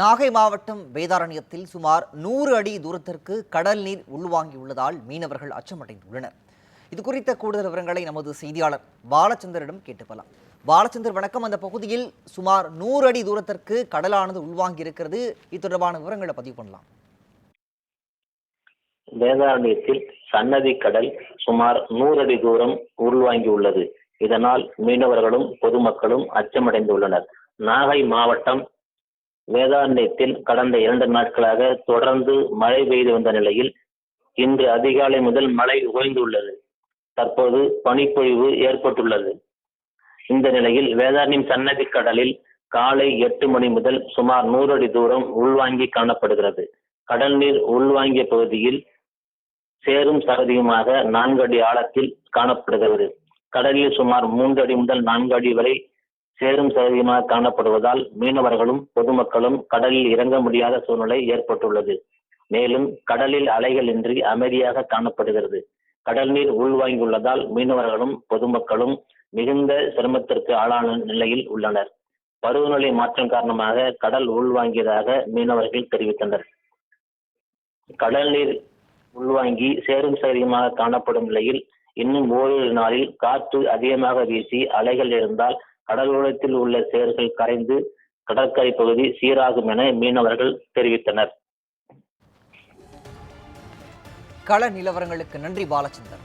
நாகை மாவட்டம் வேதாரண்யத்தில் சுமார் நூறு அடி தூரத்திற்கு கடல் நீர் உள்வாங்கியுள்ளதால் மீனவர்கள் அச்சமடைந்துள்ளனர். இது குறித்த கூடுதல் விவரங்களை நமது செய்தியாளர் பாலச்சந்தரிடம் கேட்டுக்கொள்ளலாம் பாலச்சந்தர் வணக்கம். அந்த பகுதியில் சுமார் நூறு அடி தூரத்திற்கு கடலானது உள்வாங்கி இருக்கிறது இது தொடர்பான விவரங்களை பதிவு பண்ணலாம். வேதாரண்யத்தில் சன்னதி கடல் சுமார் நூறு அடி தூரம் உள்வாங்கியுள்ளது. இதனால் மீனவர்களும் பொதுமக்களும் அச்சமடைந்துள்ளனர். நாகை மாவட்டம் வேதாரண்யத்தில் கடந்த இரண்டு நாட்களாக தொடர்ந்து மழை பெய்து வந்த நிலையில் இன்று அதிகாலை முதல் மழை ஓய்ந்துள்ளது தற்போது பனிப்பொழிவு ஏற்பட்டுள்ளது. இந்த நிலையில் வேதாரண்யம் சன்னதி கடலில் காலை எட்டு மணி முதல் சுமார் நூறு அடி தூரம் உள்வாங்கி காணப்படுகிறது. கடல் நீர் உள்வாங்கிய பகுதியில் சேரும் சகதியுமாக நான்கு அடி ஆழத்தில் காணப்படுகிறது. கடலில் சுமார் மூன்று அடி முதல் நான்கு அடி வரை சேரும் சதவீதமாக காணப்படுவதால் மீனவர்களும் பொதுமக்களும் கடலில் இறங்க முடியாத சூழ்நிலை ஏற்பட்டுள்ளது. மேலும் கடலில் அலைகள் இன்றி அமைதியாக காணப்படுகிறது. கடல் நீர் உள்வாங்கியுள்ளதால் மீனவர்களும் பொதுமக்களும் மிகுந்த சிரமத்திற்கு ஆளான நிலையில் உள்ளனர். பருவநிலை மாற்றம் காரணமாக கடல் உள்வாங்கியதாக மீனவர்கள் தெரிவித்தனர். கடல் நீர் உள்வாங்கி சேரும் சகதியுமாக காணப்படும் நிலையில் இன்னும் ஓரிரு நாளில் காற்று அதிகமாக வீசி அலைகள் இருந்தால் கடலோரத்தில் உள்ள சேர்கள் கரைந்து கடற்கரை பகுதி சீராகும் என மீனவர்கள் தெரிவித்தனர். கள நிலவரங்களுக்கு நன்றி பாலச்சந்தர்